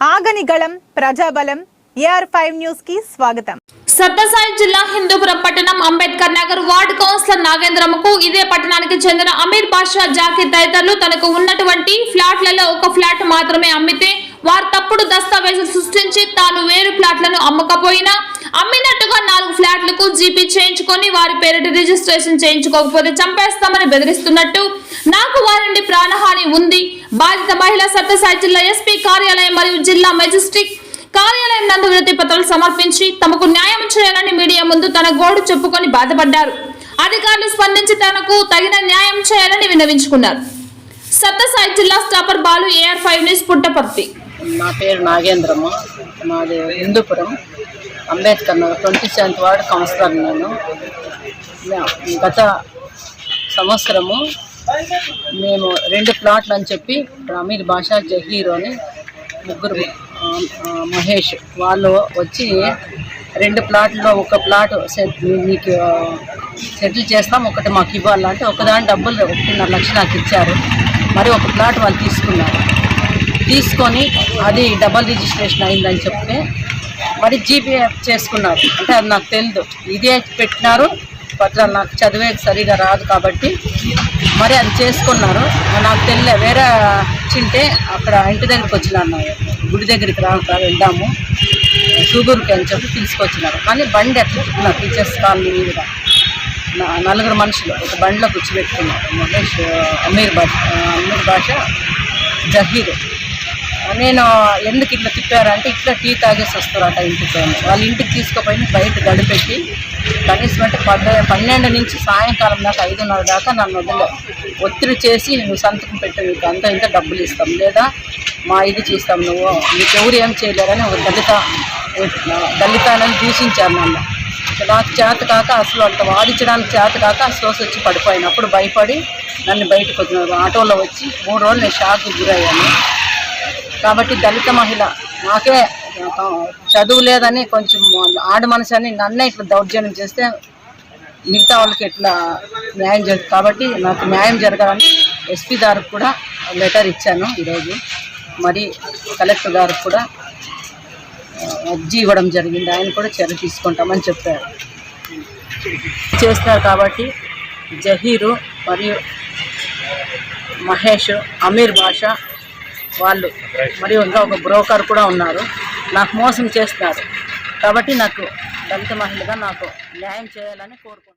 ప్రజని గళం ప్రజాబలం AR five న్యూస్కి స్వాగతం. సత్యసాయి జిల్లా హిందూపురం పట్టణం అంబేద్కర్ నగర్ వార్డు కౌన్సిలర్ నాగేంద్రమ్మకు ఇదే పట్టణానికి చెందిన అమీర్ బాషా జాకీర్ తదితరులు తనకు ఉన్నటువంటి ఫ్లాట్లలో ఒక ఫ్లాట్ మాత్రమే అమ్మితే వారు తప్పుడు దస్తావేజులు సృష్టించి తాను వేరు ఫ్లాట్లను అమ్మకపోయినా అమ్మిన కార్డులకు జీపీ చేయించుకొని వారి పేరిట రిజిస్ట్రేషన్ చేయించుకోకపోతే చంపేస్తామని బెదిరిస్తున్నట్టు. నాకు వారండి ప్రాణహాని ఉంది. బాధిత మహిళ సత్యసాయి జిల్లా ఎస్పీ కార్యాలయం మరియు జిల్లా మెజిస్ట్రిక్ కార్యాలయం నందు వినతి పత్రాలు సమర్పించి తమకు న్యాయం చేయాలని మీడియా ముందు తన గోడు చెప్పుకొని బాధపడ్డారు. అధికారులు స్పందించి తనకు తగిన న్యాయం చేయాలని విన్నవించుకున్నారు సత్యసాయి జిల్లా staffer Balu AR five news Puttaparthi. నా పేరు నాగేంద్రమ్మ. మాది Hindupuram. Ambedkar Nagar twenty seventh ward councillor నేను. గత సంవత్సరము మేము రెండు ప్లాట్లు అని చెప్పి అమీర్ బాషా జహీర్ అని ముగ్గురు మహేష్ వాళ్ళు వచ్చి రెండు ప్లాట్లో ఒక ప్లాట్ మీకు సెటిల్ చేస్తాం ఒకటి మాకు ఇవ్వాలంటే ఒకదాని డబ్బులు ఒకటిన్నర లక్ష నాకు ఇచ్చారు. మరి ఒక ప్లాట్ వాళ్ళు తీసుకున్నారు. తీసుకొని అది డబల్ రిజిస్ట్రేషన్ అయిందని చెప్తే మరి జీపీఎఫ్ చేసుకున్నారు. అంటే అది నాకు తెలియదు ఇదే పెట్టినారు. పట్ల నాకు చదివే సరిగా రాదు కాబట్టి మరి అది చేసుకున్నారు. నాకు తెలియలే వేరే చింటే అక్కడ ఇంటి దగ్గరికి వచ్చినాను. గుడి దగ్గరికి రా వెళ్దాము. సూగూరుకి అని చెప్పి తీసుకొచ్చినారు. కానీ బండి ఎట్లా నా టీచర్స్ కాలనీ మీద. నా- నలుగురు మనుషులు ఒక బండిలో కూర్చోబెట్టుకున్నారు. మహేష్ అమీర్ భాష అమీర్ భాష జహీర్. నేను ఎందుకు ఇట్లా తిప్పారంటే ఇట్లా టీ తాగేసి వస్తారంట ఇంటికి వాళ్ళ ఇంటికి తీసుకుపోయి బయట గడిపెట్టి కనీసం అంటే పద పన్నెండు నుంచి సాయంకాలం దాకా ఐదున్నర దాకా నన్ను వదిలే. ఒత్తిడి చేసి నువ్వు సంతకం పెట్టి నీకు అంత ఇంత డబ్బులు ఇస్తాం. లేదా మా ఇది చేస్తాం నువ్వు నీకు ఎవరు ఏం చేయలేరని ఒక దళిత దళితాలను దూషించారు నన్ను. నాకు చేత కాక అసలు అంత వాదించడానికి చేత కాక శ్వాస వచ్చి పడిపోయినప్పుడు భయపడి నన్ను బయటకు వచ్చినారు ఆటోలో వచ్చి మూడు రోజులు నేను షాక్కి గురయ్యాను. కాబట్టి దళిత మహిళ. నాకే చదువు లేదని కొంచెం ఆడ మనసు అని నన్నే ఇట్లా దౌర్జన్యం చేస్తే మిగతా వాళ్ళకి ఎట్లా న్యాయం జరుగుతుంది కాబట్టి నాకు న్యాయం జరగాలని ఎస్పీ గారికి కూడా లెటర్ ఇచ్చాను ఈరోజు. మరి కలెక్టర్ గారికి కూడా అర్జీ ఇవ్వడం జరిగింది. ఆయన కూడా చర్య తీసుకుంటామని చెప్పారు. చేస్తున్నారు కాబట్టి జహీరు మరియు మహేష్ అమీర్ భాష వాళ్ళు. మరియు ఇంకా ఒక బ్రోకర్ కూడా ఉన్నారు. నాకు మోసం చేస్తున్నారు. కాబట్టి నాకు దళిత మహిళగా నాకు న్యాయం చేయాలని కోరుకుంటున్నాను.